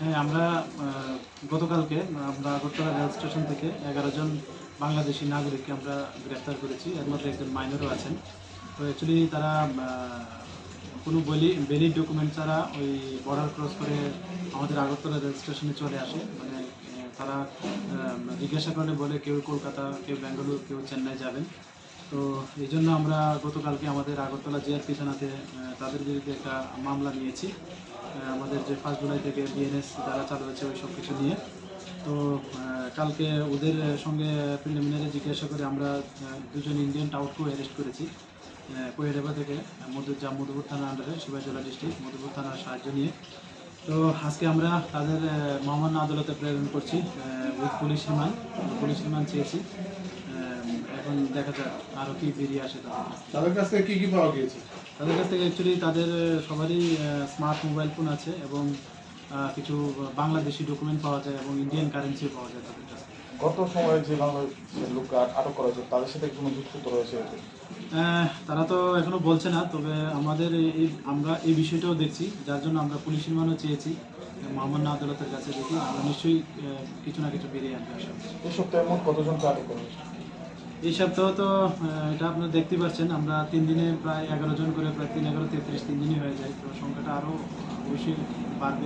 হ্যাঁ আমরা গতকালকে আমরা আগরতলা রেল স্টেশন থেকে এগারো জন বাংলাদেশি নাগরিককে আমরা গ্রেফতার করেছি। এর মধ্যে একজন মাইনরও আছেন। তো অ্যাকচুয়ালি তারা কোনো বলি বেলি ডকুমেন্ট ছাড়া ওই বর্ডার ক্রস করে আমাদের আগরতলা রেল স্টেশনে চলে আসে। মানে তারা জিজ্ঞাসা করলে বলে কেউ কলকাতা, কেউ বেঙ্গালুরু কেউ চেন্নাই যাবেন। তো এই জন্য আমরা গতকালকে আমাদের আগরতলা জিআরপি থানাতে আহ, তাদের বিরুদ্ধে একটা মামলা নিয়েছি। আমাদের যে ফার্স্ট জুলাই থেকে বিএনএস যারা চালু হয়েছে ওই সব কিছু নিয়ে। তো কালকে ওদের সঙ্গে প্রিলিমিনারি জিজ্ঞাসা করে আমরা দুজন ইন্ডিয়ান টাউটকেও অ্যারেস্ট করেছি। কোয়েডাবা থেকে মধু যা মধুপুর থানার আন্ডারে শিবাজলা ডিস্ট্রিক্ট মধুপুর থানার সাহায্য নিয়ে। তো আজকে আমরা তাদের মহামান্য আদালতে প্রেরণ করছি with police remand police remand চেয়েছি। এখন দেখা যাক আরও কি বেরিয়ে আসে তাদের তাদের কাছ থেকে কি কি পাওয়া গিয়েছে? তাদের কাছ থেকে অ্যাকচুয়ালি তাদের সবারই স্মার্ট মোবাইল ফোন আছে এবং কিছু বাংলাদেশি ডকুমেন্ট পাওয়া যায় এবং ইন্ডিয়ান কারেন্সিও পাওয়া যায় তাদের কাছে গত সময়ে যে বাংলাদেশের আট- আটক করা হয়েছে তাদের সাথে কোনো যুক্ত রয়েছে তারা তো এখনও বলছে না তবে আমাদের এই- আমরা এই বিষয়টাও দেখছি যার জন্য আমরা পুলিশ রিমান্ডও চেয়েছি। মহামান্য আদালতের কাছে দেখি আমরা নিশ্চয়ই কিছু না কিছু বেরিয়ে আনবে আশা করছি। এই সপ্তাহে মোট কতজনকে আটক করা হয়েছে? এই সপ্তাহ তো এটা আপনারা দেখতে পাচ্ছেন, আমরা তিন দিনে প্রায় এগারো জন করে, প্রায় তিন, এগারো, তেত্রিশ তিন দিনই হয়ে যায়। তো সংখ্যাটা আরও বেশি বাড়বে